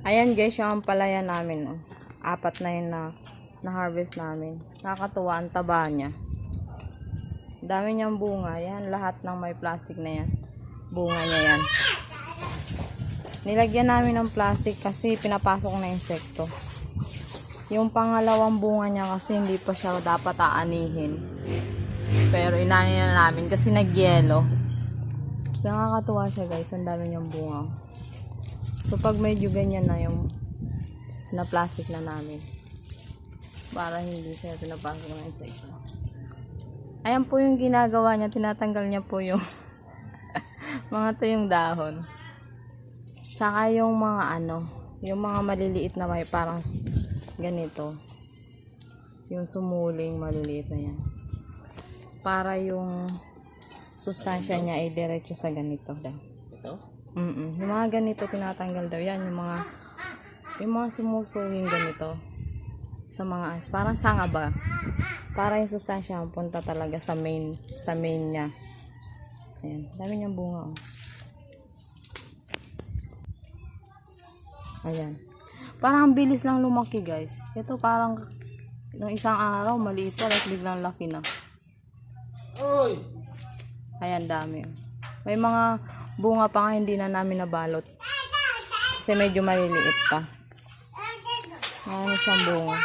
Ayan guys, yung ampalaya namin. Oh. Apat na yun na, na-harvest namin. Nakakatuwa, ang taba niya. Dami niyang bunga. Yan, lahat ng may plastic na yan. Bunga niya yan. Nilagyan namin ng plastic kasi pinapasok na insekto. Yung pangalawang bunga niya kasi hindi pa siya dapat aanihin. Pero inani na namin kasi nagyelo. Nakakatuwa siya guys. Ang dami niyang bunga. So pag medyo ganyan na yung na plastic na namin. Para hindi siya pinapasok ng insekto. Ayan po yung ginagawa niya. Tinatanggal niya po yung mga to yung dahon. Tsaka yung mga ano, yung mga maliliit na may parang ganito. Yung sumuling maliliit na yan. Para yung sustansya niya ay diretso sa ganito daw. Ito? Mm Yung mga ganito tinatanggal daw yan. Yung mga yung mga sumusuwing ganito sa mga as. Parang sanga ba? Para yung sustansya punta talaga sa main sa main niya. Ayan. Dami niyang bunga. Oh. Ayan. Parang ang bilis lang lumaki guys. Ito parang nung isang araw maliit pa like biglang laki na. Oy! Ayan, dami. May mga bunga pa nga hindi na namin nabalot. Kasi medyo maliliit pa. Ayan siyang bunga.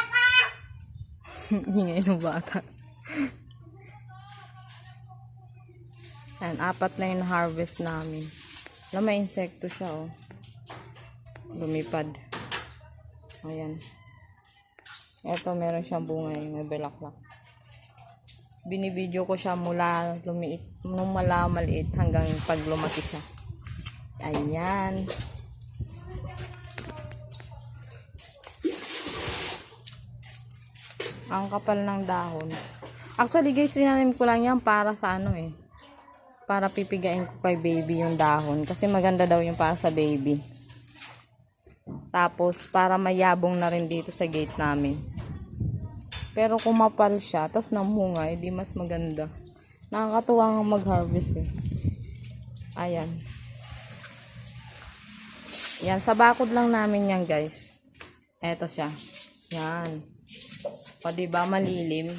Ingay ng bata. Ayan, apat na yung harvest namin. Alam, may insekto siya, oh. Lumipad. Ayan. Ito, meron siyang bunga, eh. may belaklak binibidyo ko siya mula lumiit, nung maliit hanggang pag lumaki siya. Ayan. Ang kapal ng dahon. Actually guys, sinanim ko lang yan para sa ano eh. Para pipigain ko kay baby yung dahon. Kasi maganda daw yung para sa baby. Tapos, para mayabong na rin dito sa gate namin. Pero kung mapal siya, tapos namunga, edi mas maganda. Nakakatuwa nga mag-harvest eh. Ayan. Yan, sa bakod lang namin yan guys. Eto siya. Yan. O diba, malilim.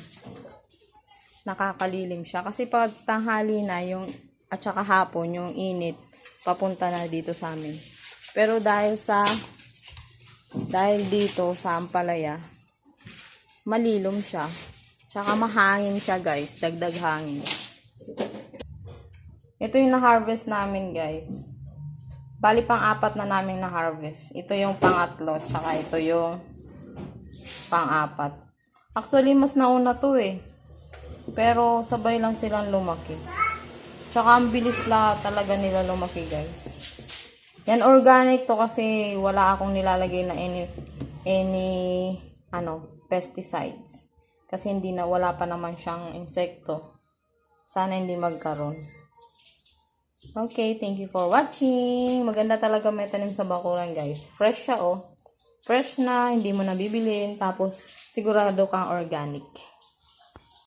Nakakalilim siya. Kasi pag tanghali na, yung, at saka hapon, yung init, papunta na dito sa amin. Pero dahil sa, dahil dito sa Ampalaya, malilom siya. Tsaka mahangin siya, guys. Dagdag hangin. Ito yung na-harvest namin, guys. Bali, pang-apat na namin na-harvest. Ito yung pangatlo, tsaka ito yung pang-apat. Actually, mas nauna to eh. Pero, sabay lang silang lumaki. Tsaka, ang bilis la talaga nila lumaki, guys. Yan, organic to kasi wala akong nilalagay na any, any, ano, pesticides. Kasi hindi na, wala pa naman siyang insekto. Sana hindi magkaroon. Okay, thank you for watching. Maganda talaga may tanim sa bakuran, guys. Fresh siya, oh. Fresh na, hindi mo nabibilin. Tapos, sigurado kang organic.